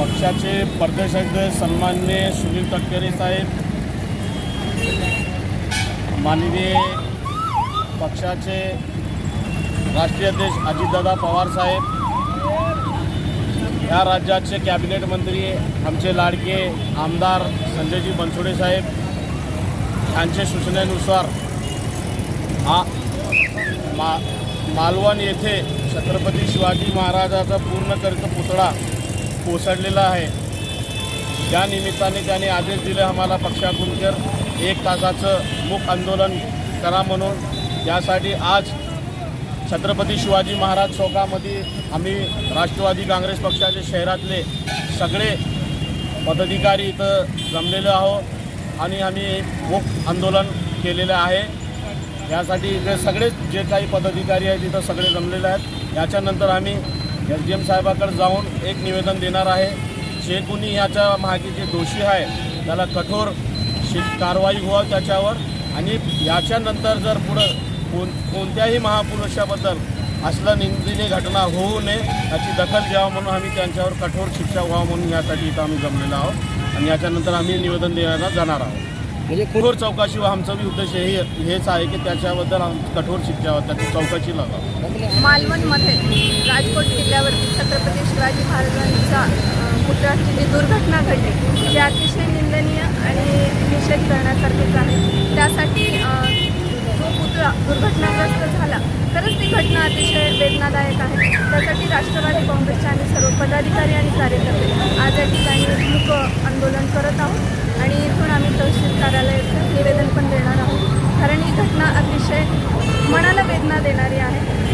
पक्षाचे प्रदेशाध्यक्ष सन्मान्य सुनील तटकरे साहेब माननीय पक्षाचे राष्ट्रीय अध्यक्ष अजितदादा पवार साहेब या राज्याचे कॅबिनेट मंत्री आमचे लाडके आमदार संजयजी बनसोडे साहेब यांच्या सूचनेनुसार हा मा मालवण येथे छत्रपती शिवाजी महाराजाचा पूर्ण कर्क पुतळा कोसळलेला आहे. त्या निमित्ताने त्याने आदेश दिले आम्हाला पक्षाकडून तर एक तासाचं मूक आंदोलन करा म्हणून. त्यासाठी आज छत्रपती शिवाजी महाराज चौकामध्ये आम्ही राष्ट्रवादी काँग्रेस पक्षाचे शहरातले सगळे पदाधिकारी इथं जमलेलो आहोत आणि आम्ही मूक आंदोलन केलेलं आहे. यासाठी इथे सगळेच जे काही पदाधिकारी आहेत तिथं सगळे जमलेले आहेत. याच्यानंतर आम्ही एस डी एम साहेबाकडे जाऊन एक निवेदन देणार आहे. जे कोणी याच्या मागे जे दोषी आहे त्याला कठोर शि कारवाई व्हावं त्याच्यावर आणि याच्यानंतर जर पुढं कोण कोणत्याही महापुरुषाबद्दल असलं निंदिनी घटना होऊ नये याची दखल घ्यावं म्हणून आम्ही त्यांच्यावर कठोर शिक्षा व्हावं म्हणून यासाठी इथं आम्ही जमलेलो आहोत. आणि याच्यानंतर आम्ही निवेदन द्यायला जाणार आहोत. म्हणजे कठोर चौकशी व आमचं बी उद्देश हे हेच आहे की त्याच्याबद्दल आम कठोर शिक्षा त्याची चौकशी लागावं मालवणमध्ये राजकोट किल्ल्यावरती छत्रपती शिवाजी महाराजांचा अ, पुतळ्याची जी दुर्घटना घडली ती अतिशय निंदनीय आणि निषेध करण्यासारखीच आहे त्यासाठी जो पुतळा दुर्घटनाग्रस्त झाला तरच ती घटना अतिशय वेदनादायक आहे. त्यासाठी राष्ट्रवादी काँग्रेसचे आम्ही सर्व पदाधिकारी आणि कार्यकर्ते आज या ठिकाणी मूक आंदोलन करत आहोत. आणि इथून आम्ही तहसील कार्यालयाचं निवेदन पण देणार आहोत. कारण ही घटना अतिशय मनाला वेदना देणारी आहे.